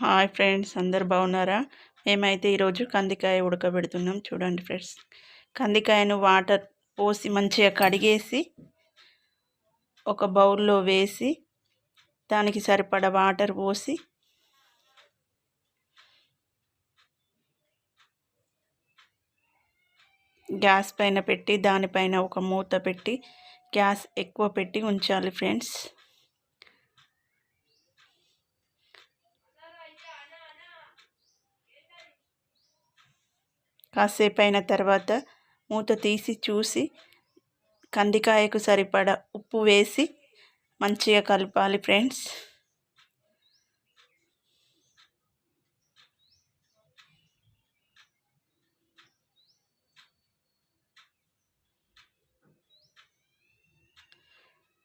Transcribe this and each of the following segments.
Hi friends అందరు బాగున్నారా? మేమైతే ఈరోజు కందికాయ ఉడకబెడుతున్నాం. చూడండి ఫ్రెండ్స్ కందికాయను వాటర్ పోసి మంచిగా కడిగేసి ఒక బౌల్లో వేసి దానికి సరిపడ వాటర్ పోసి గ్యాస్ పైన పెట్టి దానిపైన ఒక మూత పెట్టి గ్యాస్ ఎక్కువ పెట్టి ఉంచాలి ఫ్రెండ్స్. కాసేపు అయిన తర్వాత మూత తీసి చూసి కందికాయకు సరిపడ ఉప్పు వేసి మంచిగా కలపాలి ఫ్రెండ్స్.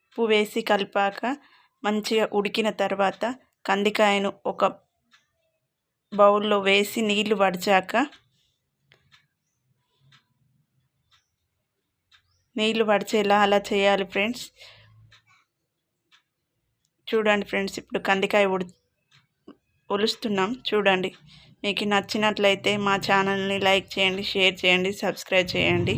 ఉప్పు వేసి కలిపాక మంచిగా ఉడికిన తర్వాత కందికాయను ఒక బౌల్లో వేసి నీళ్ళు వడిచాక నీళ్ళు పడిచేలా అలా చేయాలి ఫ్రెండ్స్. చూడండి ఫ్రెండ్స్ ఇప్పుడు కందికాయ ఉడి ఒలుస్తున్నాం. చూడండి మీకు నచ్చినట్లయితే మా ఛానల్ని లైక్ చేయండి షేర్ చేయండి సబ్స్క్రైబ్ చేయండి.